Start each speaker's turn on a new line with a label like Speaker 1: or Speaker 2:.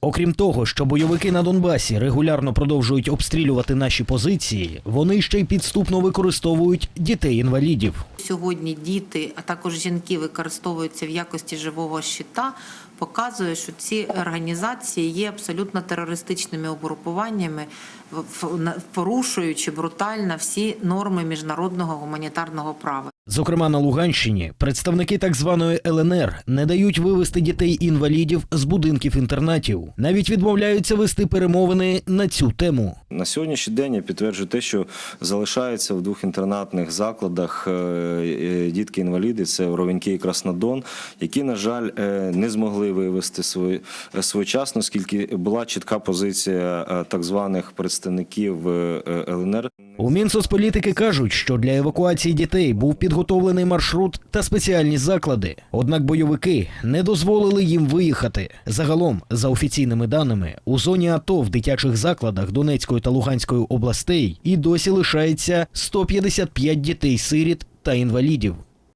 Speaker 1: Окрім того, що бойовики на Донбасі регулярно продовжують обстрілювати наші позиції, вони ще й підступно використовують дітей-інвалідів.
Speaker 2: Сьогодні діти, а також жінки використовуються в якості живого щита, показує, що ці організації є абсолютно терористичними угрупуваннями, порушуючи брутально всі норми міжнародного гуманітарного права.
Speaker 1: Зокрема, на Луганщині представники так званої ЛНР не дають вивести дітей-інвалідів з будинків інтернатів, навіть відмовляються вести перемовини на цю тему.
Speaker 3: На сьогоднішній день я підтверджую те, що залишається в двох інтернатних закладах е, е, дітки-інваліди, це Ровеньки і Краснодон, які, на жаль, е, не змогли вивести своєчасно, оскільки була чітка позиція так званих представників ЛНР.
Speaker 1: У Мінсоцполітики кажуть, що для евакуації дітей був підготовлений маршрут та спеціальні заклади. Однак бойовики не дозволили їм виїхати. Загалом, за офіційними даними, у зоні АТО в дитячих закладах Донецької та Луганської областей і досі лишається 155 дітей-сиріт та інвалідів.